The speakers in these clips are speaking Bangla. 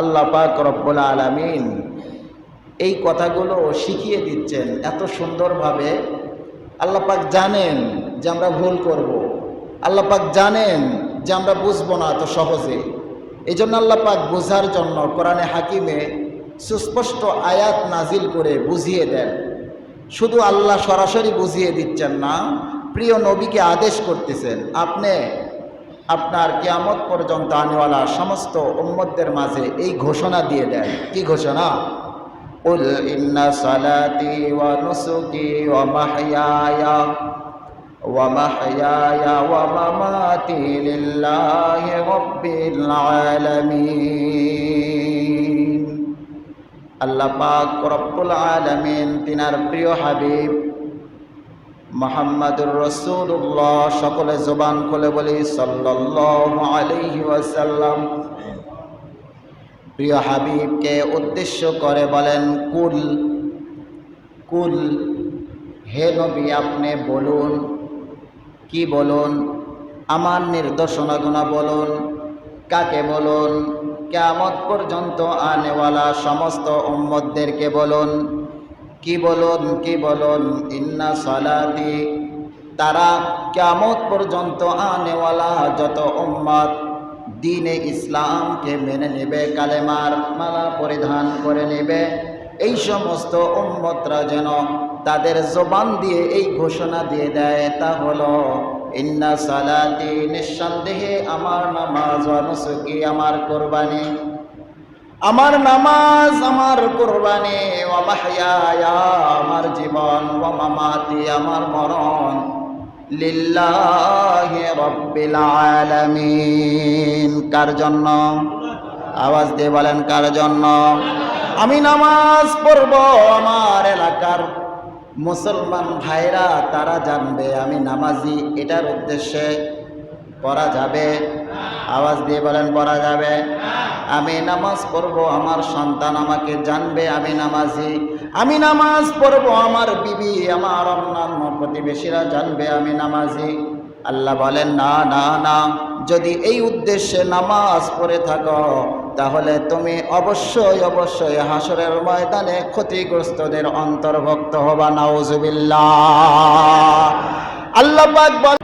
আল্লাহ পাক রব্বুল আলামিন এই কথাগুলো শিখিয়ে দিচ্ছেন এত সুন্দরভাবে। আল্লাহ পাক জানেন যে আমরা ভুল করব। আল্লাহ পাক জানেন যে আমরা বুঝব না এত সহজে। এই জন্য আল্লাহ পাক বোঝার জন্য কোরআনে হাকিমে সুস্পষ্ট আয়াত নাজিল করে বুঝিয়ে দেন। শুধু আল্লাহ সরাসরি বুঝিয়ে দিচ্ছেন না, প্রিয় নবীকে আদেশ করতেছেন, আপনি আপনার কেয়ামত পর্যন্ত আনেওয়ালা সমস্ত উম্মদের মাঝে এই ঘোষণা দিয়ে দেন। কি ঘোষণা? আল্লাপাক ইন্না সালাতি রব্বুল তিনার প্রিয় হাবিব মোহাম্মদুর রসুল্লাহ সকলে জবান খুলে বলি, সাল্লাল্লাহু আলাইহি ওয়াসাল্লাম। প্রিয় হাবিবকে উদ্দেশ্য করে বলেন, কুল কুল, হে নবী আপনি বলুন, কি বলুন? আমার নির্দেশনাগুনা বলুন, কাকে বলুন? কেমত পর্যন্ত আনেওয়ালা সমস্ত উম্মতদেরকে বলুন। কি বলুন কি বলুন? ইন্না সালাতি, তারা কেমত পর্যন্ত আনেওয়ালা যত উম্মত দিনে ইসলামকে মেনে নেবে, কালেমার মালা পরিধান করে নেবে। এই সমস্ত উম্মতরা যেন তাদের জবান দিয়ে এই ঘোষণা দিয়ে দেয়, তা হলো, ইন্না সালাতি, নিঃসন্দেহে আমার নামাজ অনুসুকি আমার কোরবানি আমার নামাজ, আমার কোরবানি আমার জীবন আমার মরণ কার জন্য? আওয়াজ দিয়ে বলেন, কার জন্য? আমি নামাজ পড়ব আমার এলাকার মুসলমান ভাইরা, তারা জানবে আমি নামাজি, এটার উদ্দেশ্যে পড়া যাবে। আওয়াজ দিয়ে বলেন, পড়া যাবে? আমি নামাজ পড়ব, আমার সন্তান আমাকে জানবে, আমি নামাজি। আমি নামাজ পড়ব, আমার বিবি, আমার অন্যান্য প্রতিবেশীরা জানবে, আমি নামাজি। আল্লাহ বলেন, না না না, যদি এই উদ্দেশ্যে নামাজ পড়ে থাকো, তাহলে তুমি অবশ্যই অবশ্যই হাসরের ময়দানে ক্ষতিগ্রস্তদের অন্তর্ভুক্ত হবা, নাউজুবিল্লাহ। আল্লাহ পাক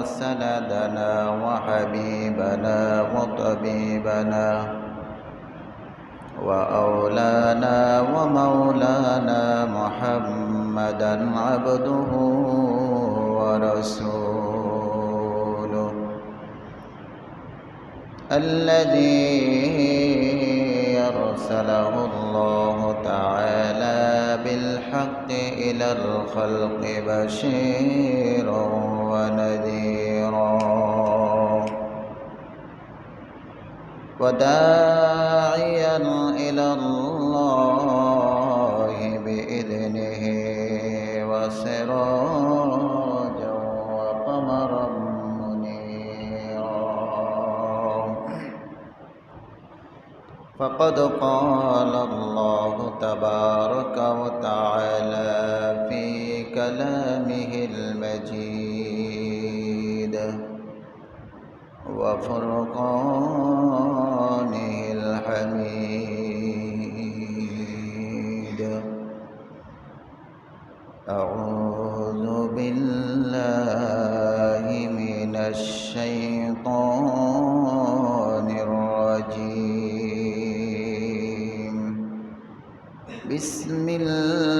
وسندنا وحبيبنا وطبيبنا وأولانا ومولانا محمدا عبده ورسوله الذي أرسله الله تعالى بالحق إلى الخلق بشيرا ونذيرا. وداعيا إلى الله بإذنه وسراجا وقمرا منيرا. فقد قال الله تبارك وتعالى في كلامه وفرقانه الحميد. أعوذ بالله من الشيطان الرجيم. بسم الله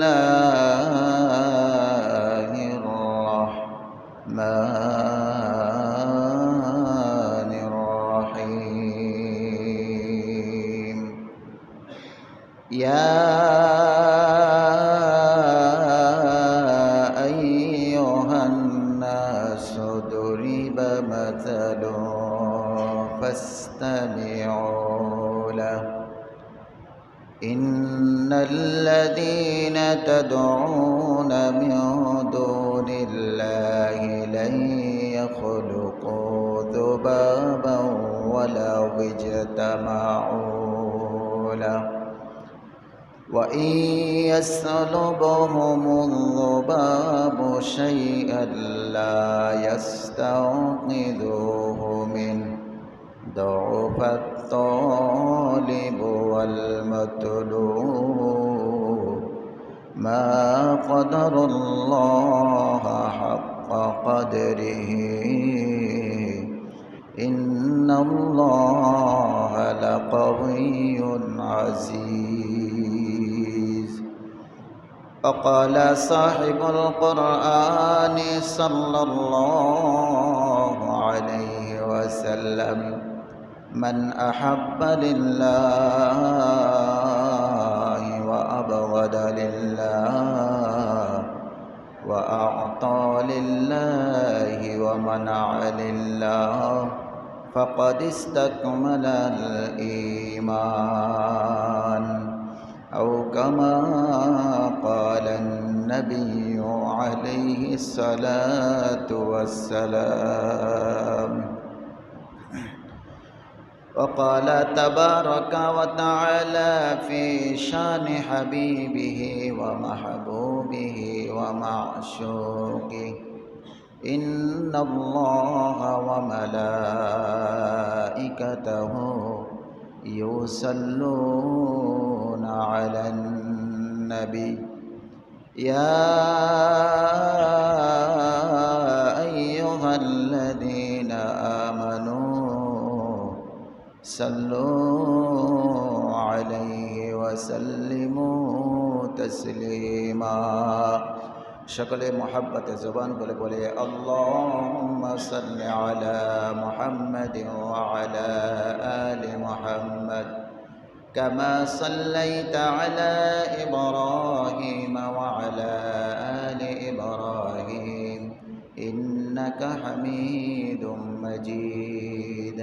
الذين تدعون من دون الله لن يخلقوا ذبابا ولو اجتمعوا له. وإن يسلبهم الذباب شيئا لا يستنقذوه منه ضعف الطالب والمطلوب. ما قدر الله حق قدره. إن الله لقوي عزيز. وقال صاحب القرآن صلى الله عليه وسلم من أحب لله وأعطى لله ومنع لله فقد استكمل الإيمان أو كما قال النبي عليه الصلاة والسلام. وقال تبارك وتعالى في شان حبيبه ومحبوبه ومعشوقه. إن الله وملائكته يصلون على النبي. يا أيها الذين آمنوا صلوا عليه وسلموا تسليما. شکل محبت زبان بولے بولے اللهم صل على محمد وعلى آل محمد كما صليت على إبراهيم وعلى آل إبراهيم إنك حميد مجيد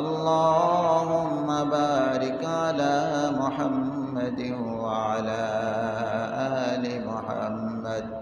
اللهم بارك على محمد وعلى آل محمد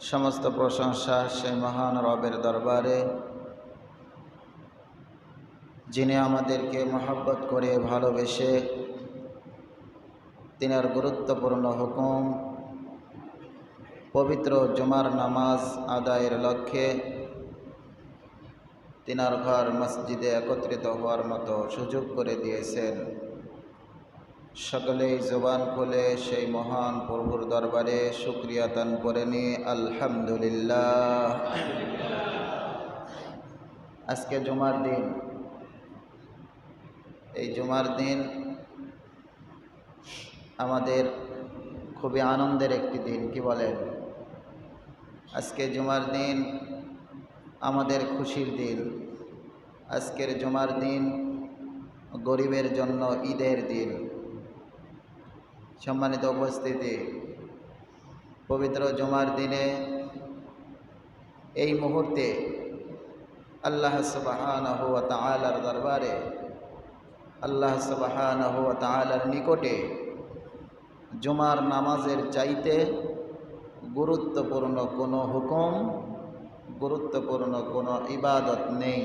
সমস্ত প্রশংসা সেই মহান রবের দরবারে, যিনি আমাদেরকে মহব্বত করে ভালোবেসে তিনার গুরুত্বপূর্ণ হুকুম, পবিত্র জুমার নামাজ আদায়ের লক্ষ্যে তিনার ঘর মসজিদে একত্রিত হওয়ার মতো সুযোগ করে দিয়েছেন। সকলেই জবান খুলে সেই মহান প্রভুর দরবারে শুক্রিয়া তান করে নি আলহামদুলিল্লাহ। আজকে জুমার দিন। এই জুমার দিন আমাদের খুবই আনন্দের একটি দিন, কি বলেন? আজকে জুমার দিন আমাদের খুশির দিন। আজকের জুমার দিন গরিবের জন্য ঈদের দিন। সম্মানিত উপস্থিতি, পবিত্র জমার দিনে এই মুহূর্তে আল্লাহ সুবাহান হুয়া তালার দরবারে, আল্লাহ সুবাহান হুয়া তালার নিকটে জুমার নামাজের চাইতে গুরুত্বপূর্ণ কোনো হুকুম, গুরুত্বপূর্ণ কোনো ইবাদত নেই।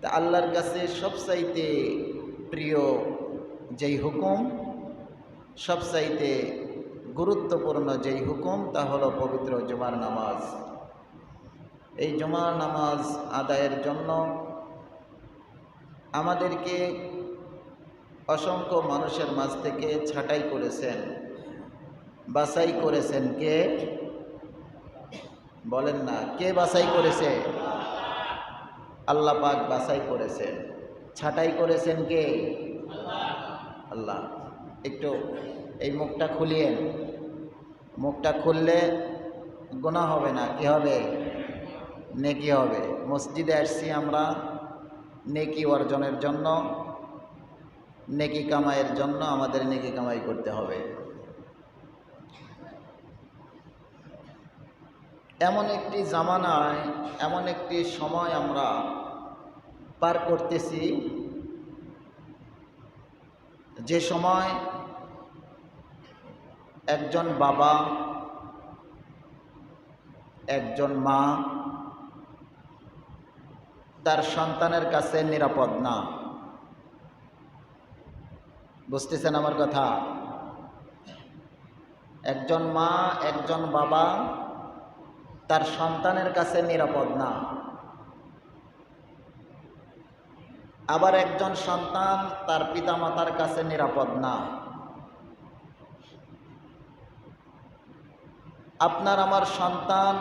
তা আল্লাহর কাছে সবচাইতে প্রিয় যেই হুকুম, সবচাইতে গুরুত্বপূর্ণ যেই হুকুম, তা হলো পবিত্র জুমার নামাজ। এই জুমার নামাজ আদায়ের জন্য আমাদেরকে অসংখ্য মানুষের মাঝ থেকে ছাঁটাই করেছেন, বাছাই করেছেন কে? বলেন না, কে বাছাই করেছে? আল্লাহ পাক বাছাই করেছেন। ছাঁটাই করেছেন কে? আল্লাহ একটু এই মুখটা খুলিয়েন মুখটা খুললে গোনা হবে না, কি হবে? নেকি হবে। মসজিদে আসছি আমরা নেকি অর্জনের জন্য, নেকি কামাইয়ের জন্য আমাদের নেকি কামাই করতে হবে। এমন একটি জামানায়, এমন একটি সময় আমরা পার করতেছি যে সময় একজন বাবা, একজন মা তার সন্তানের কাছে নিরাপদ না। বুঝতেছেন আমার কথা? একজন মা, একজন বাবা তার সন্তানের কাছে নিরাপদ না। আবার একজন সন্তান তার পিতামাতার কাছে নিরাপদ না। আপনার আমার সন্তান,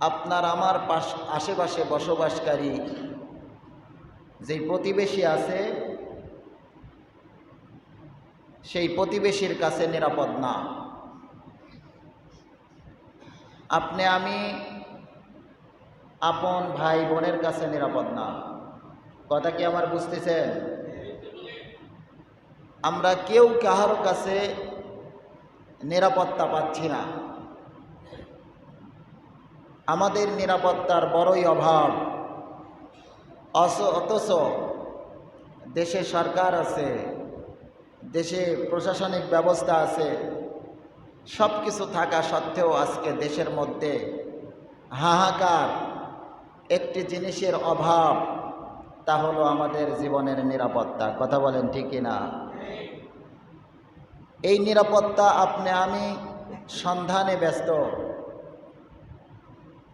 আপনার আমার পাশ, আশেপাশে বসবাসকারী যে প্রতিবেশী আছে, সেই প্রতিবেশীর কাছে নিরাপদ না। আপনি, আমি আপন ভাই বোনের কাছে নিরাপদ না। কথা কি আমার বুঝতেছেন? আমরা কেউ কাহারও কাছে নিরাপত্তা পাচ্ছি না। আমাদের নিরাপত্তার বড়ই অভাব। অস, অথচ দেশে সরকার আছে, দেশে প্রশাসনিক ব্যবস্থা আছে সব কিছু থাকা সত্ত্বেও আজকে দেশের মধ্যে হাহাকার একটি জিনিসের অভাব, তা হলো আমাদের জীবনের নিরাপত্তা। কথা বলেন ঠিকই না? এই নিরাপত্তা আপনি, আমি সন্ধানে ব্যস্ত।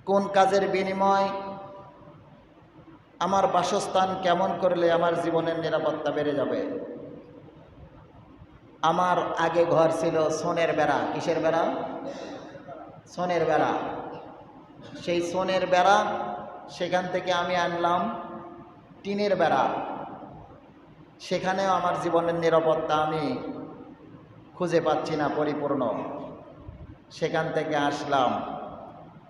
কোন কাজের বিনিময়, আমার বাসস্থান কেমন করলে আমার জীবনের নিরাপত্তা বেড়ে যাবে? আমার আগে ঘর ছিল সোনের বেড়া। কিসের বেড়া? সোনের বেড়া। সেই সোনের বেড়া সেখান থেকে আমি আনলাম টিনের বেড়া। সেখানেও আমার জীবনের নিরাপত্তা আমি খুঁজে পাচ্ছি না, পরিপূর্ণ। সেখান থেকে আসলাম,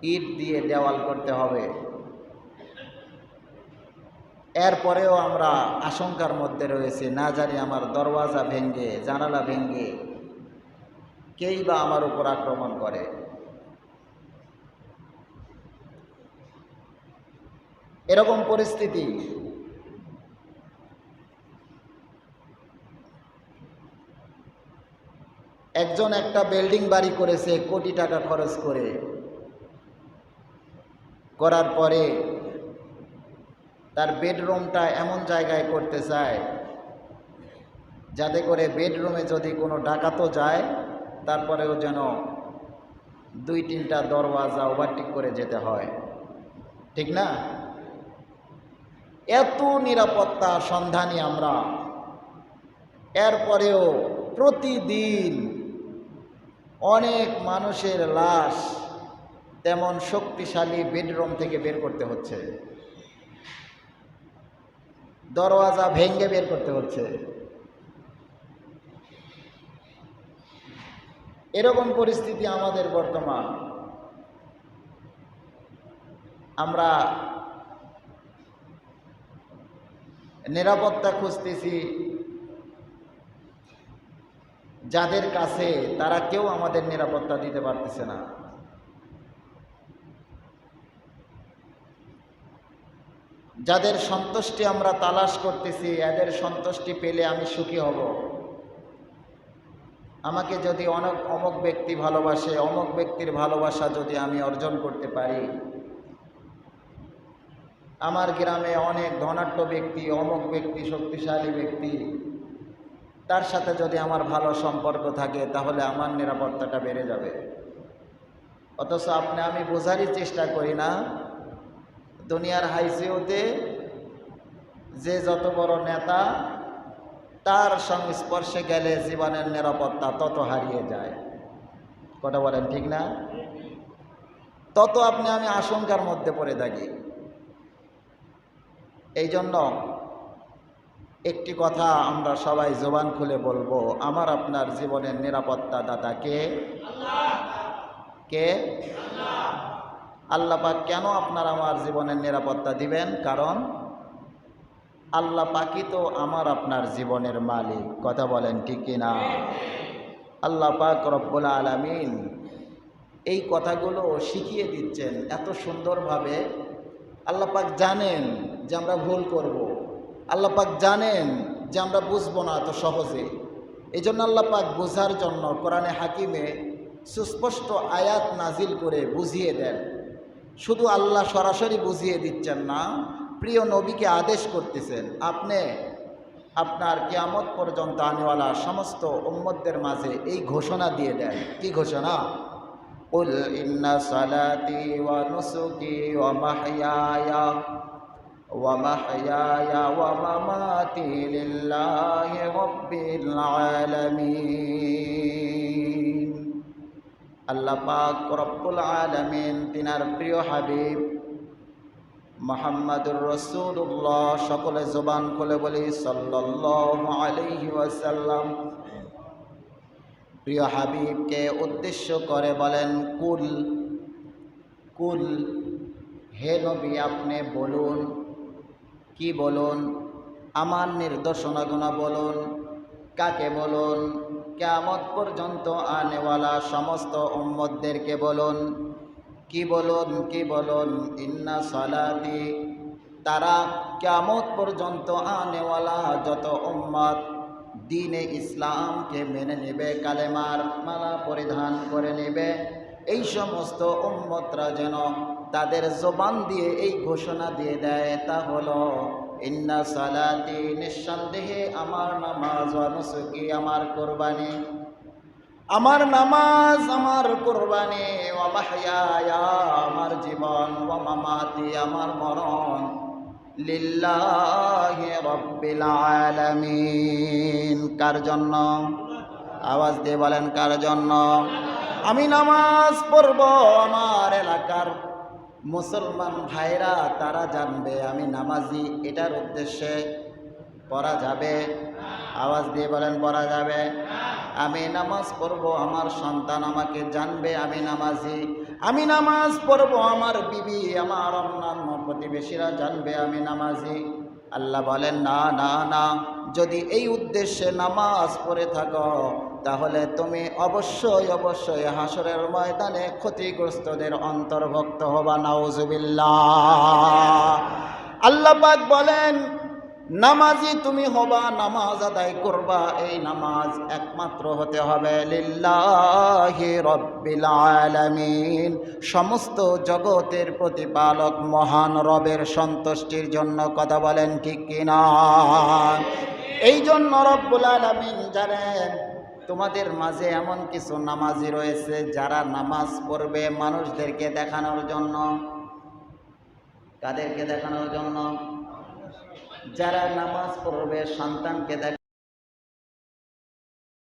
ইট দিয়ে দেওয়াল করতে হবে। এরপরেও আমরা আশঙ্কার মধ্যে রয়েছে, না জানি আমার দরওয়াজা ভেঙ্গে জানালা ভেঙ্গে কেই বা আমার উপর আক্রমণ করে। এরকম পরিস্থিতি। একজন একটা বিল্ডিং বাড়ি করেছে, কোটি টাকা খরচ করে। করার পরে তার বেডরুমটা এমন জায়গায় করতে চায়, যাতে করে বেডরুমে যদি কোনো ডাকাতও যায়, তারপরেও যেন দুই তিনটা দরওয়াজা ওভারটেক করে যেতে হয়। ঠিক না? এত নিরাপত্তা সন্ধানী আমরা। এরপরেও প্রতিদিন অনেক মানুষের লাশ তেমন শক্তিশালী বেডরুম থেকে বের করতে হচ্ছে। দরওয়াজা ভেঙ্গে বের করতে হচ্ছে। এরকম পরিস্থিতি আমাদের বর্তমান। আমরা নিরাপত্তা খুঁজতেছি। যাদের কাছে তারা কেউ আমাদের নিরাপত্তা দিতে পারতেছে না। যাদের সন্তুষ্টি আমরা তালাশ করতেছি, এদের সন্তুষ্টি পেলে আমি সুখী হব। আমাকে যদি অনেক অমক ব্যক্তি ভালোবাসে, অমক ব্যক্তির ভালোবাসা যদি আমি অর্জন করতে পারি আমার গ্রামে অনেক ধনাঢ্য ব্যক্তি অমুক ব্যক্তি, শক্তিশালী ব্যক্তি। তার সাথে যদি আমার ভালো সম্পর্ক থাকে, তাহলে আমার নিরাপত্তাটা বেড়ে যাবে। অথচ আপনি, আমি বোঝারই চেষ্টা করি না, দুনিয়ার হাইসিওতে যে যত বড় নেতা, তার সংস্পর্শে গেলে জীবনের নিরাপত্তা তত হারিয়ে যায়। কথা বলেন ঠিক না? তত আপনি, আমি আশঙ্কার মধ্যে পড়ে থাকি। এই জন্য একটি কথা আমরা সবাই জবান খুলে বলব, আমার আপনার জীবনের নিরাপত্তা দাতা কে? কে? আল্লাহ পাক কেন আপনার আমার জীবনের নিরাপত্তা দিবেন? কারণ আল্লাহ পাকই তো আমার আপনার জীবনের মালিক। কথা বলেন ঠিক কিনা আল্লাহ পাক রব্বুল আলামিন এই কথাগুলো শিখিয়ে দিচ্ছেন এত সুন্দরভাবে। আল্লাহ পাক জানেন যে আমরা ভুল করব। আল্লাহ পাক জানেন যে আমরা বুঝব না এত সহজে। এই জন্য আল্লাহ পাক বোঝার জন্য কোরআনে হাকিমে সুস্পষ্ট আয়াত নাজিল করে বুঝিয়ে দেন। শুধু আল্লাহ সরাসরি বুঝিয়ে দিচ্ছেন না, প্রিয় নবীকে আদেশ করতেছেন, আপনি আপনার কেয়ামত পর্যন্ত আনেওয়ালা সমস্ত উম্মতদের মাঝে এই ঘোষণা দিয়ে দেন। কি ঘোষণা? قل إن صلاتي ونسكي ومحياي ومحياي ومماتي لله رب العالمين আল্লাহ পাক রব্বুল আলামিন তিনার প্রিয় হাবিব মোহাম্মদুর রসুল্লাহ সকলে জবান খুলে বলি সাল্লাল্লাহু আলাইহি ওয়াসাল্লাম প্রিয় হাবিবকে উদ্দেশ্য করে বলেন, কুল কুল, হে নবী আপনি বলুন, কি বলুন? আমার নির্দেশনাগুনা বলুন, কাকে বলুন? কেমত পর্যন্ত আনেওয়ালা সমস্ত উম্মতদেরকে বলুন, কি বলুন কি বলুন? ইন্না সালাতি, তারা কেমত পর্যন্ত আনেওয়ালা যত উম্মত দিনে ইসলামকে মেনে নেবে, কালেমার মালা পরিধান করে নেবে। এই সমস্ত উম্মতরা যেন তাদের জবান দিয়ে এই ঘোষণা দিয়ে দেয়, তা হলো, ইন্না সালাতি নিঃসন্দেহে আমার নামাজ অনুসুকি আমার কোরবানি। আমার নামাজ আমার কোরবানি আমার জীবন ওমামাতি আমার মরণ। লিল্লাহি কার জন্য? আওয়াজ দিয়ে বলেন, কার জন্য? আমি নামাজ পড়ব আমার এলাকার মুসলমান ভাইরা, তারা জানবে আমি নামাজি, এটার উদ্দেশ্যে পড়া যাবে। আওয়াজ দিয়ে বলেন, পড়া যাবে। আমি নামাজ পড়ব, আমার সন্তান আমাকে জানবে আমি নামাজি। আমি নামাজ পড়ব, আমার বিবি, আমার অন্যান্য প্রতিবেশীরা জানবে আমি নামাজি। আল্লাহ বলেন, না না না, যদি এই উদ্দেশ্যে নামাজ পড়ে থাকো, তাহলে তুমি অবশ্যই অবশ্যই হাসরের ময়দানে ক্ষতিগ্রস্তদের অন্তর্ভুক্ত হবা, নাউজুবিল্লাহ। আল্লাহ বলেন নামাজি তুমি হবা, নামাজ আদায় করবা, এই নামাজ একমাত্র হতে হবে লিল্লাহি সমস্ত জগতের প্রতিপালক মহান রবের সন্তুষ্টির জন্য কথা বলেন ঠিক কিনা? এই জন্য রব্বুল আলামিন জানেন, তোমাদের মাঝে এমন কিছু নামাজি রয়েছে যারা নামাজ পড়বে মানুষদেরকে দেখানোর জন্য। কাদেরকে দেখানোর জন্য? যারা নামাজ পড়বে সন্তানকে দেখ